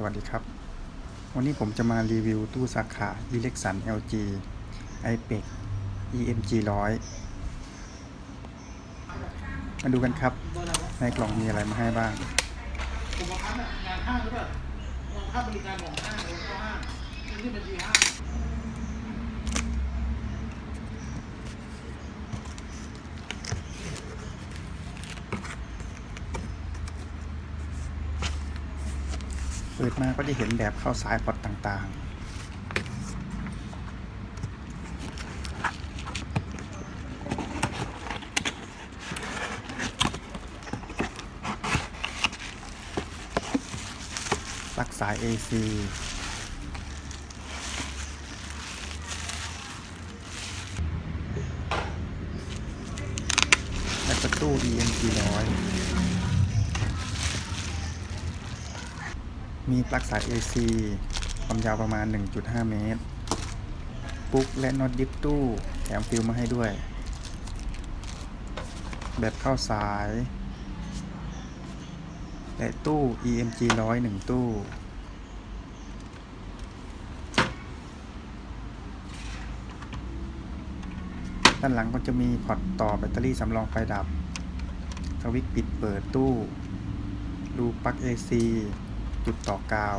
สวัสดีครับ วันนี้ผมจะมารีวิวตู้สาขา e l e x u n LG iPEC EMG 100 มาดูกันครับ ในกล่องมีอะไรมาให้บ้างผมมาคัดงานห้างหรือเปล่าค่าบริการของห้างหรือห้างที่บัญชีห้ เปิดมาก็จะเห็นแบบเข้าสายปอดต่างๆปลักสาย AC และประตู EM400 มีปลั๊กสาย AC ความยาวประมาณ 1.5 เมตร ปุ๊กและน็อตดิฟตู้แถมฟิลมาให้ด้วย แบบเข้าสาย และตู้ EMG 100 1 ตู้ ด้านหลังก็จะมีพอร์ตต่อแบตเตอรี่สำรองไฟดับสวิตช์ปิดเปิดตู้ รูปลั๊ก AC จุดต่อกาว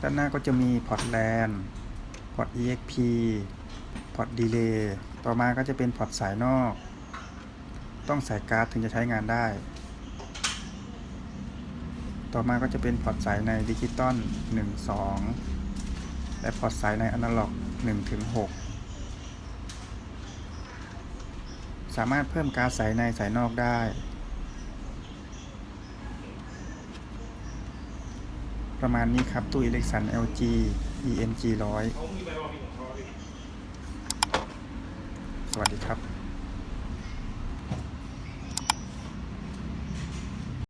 ด้านหน้าก็จะมีพอร์ตแลนพอร์ต EXP พอร์ตดีเลย์ต่อมาก็จะเป็นพอร์ตสายนอก ต้องใส่การ์ดถึงจะใช้งานได้ ต่อมาก็จะเป็นพอร์ตสายในดิจิตอล1 2 และพอร์ตสายในอนาล็อก1ถึง6สามารถเพิ่มการดสายในสายนอกได้ ประมาณนี้ครับตู้อิเล็กสัน LG ENG100 สวัสดีครับ